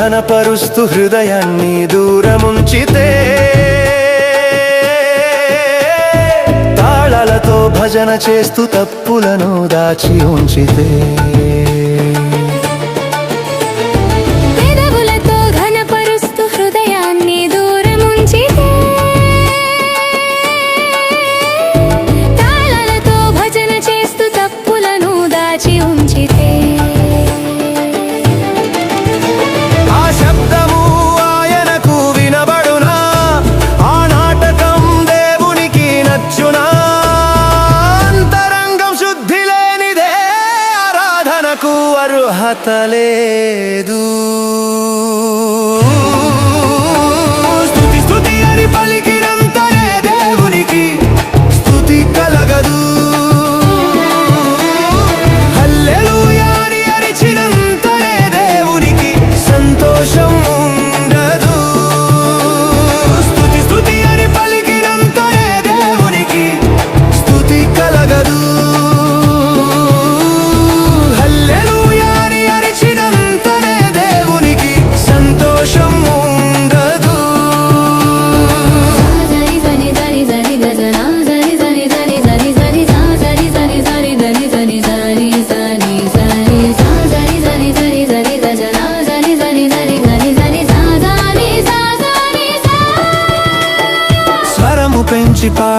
ఘనపరుస్తూ హృదయాన్ని దూరముంచితే తాళాలతో భజన చేస్తూ తప్పులను దాచి ఉంచితే. అర్హత లేదు.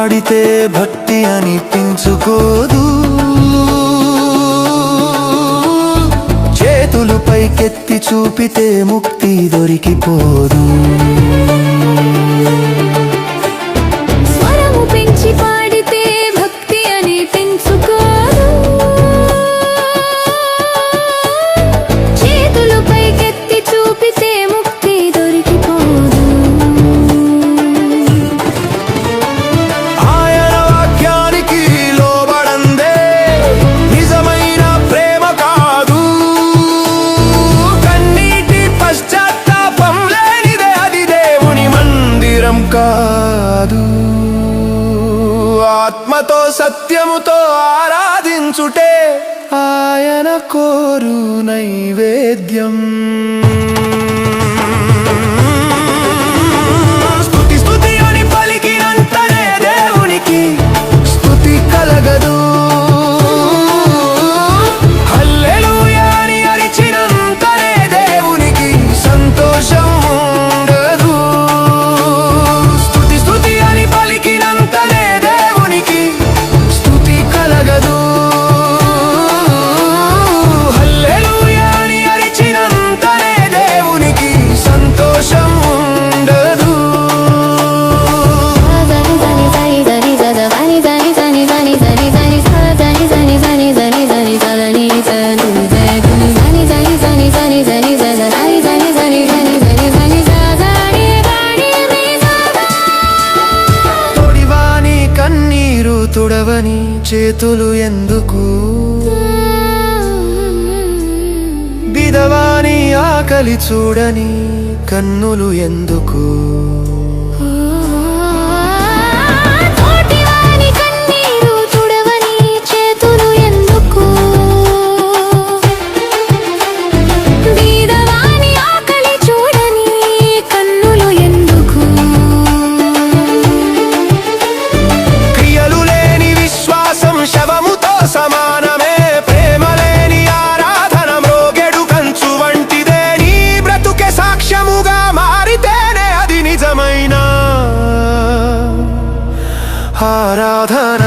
పాడితే భక్తి అనిపించుకోదు చేతులు పైకెత్తి చూపితే ముక్తి దొరికిపోదు. స్వరము పెంచి కృపతో సత్యముతో ఆరాధించుటే ఆయన కోరు నైవేద్యం. చేతులు ఎందుకు? Mm. బిదవాని ఆకలి చూడని కన్నులు ఎందుకు? ആരാധന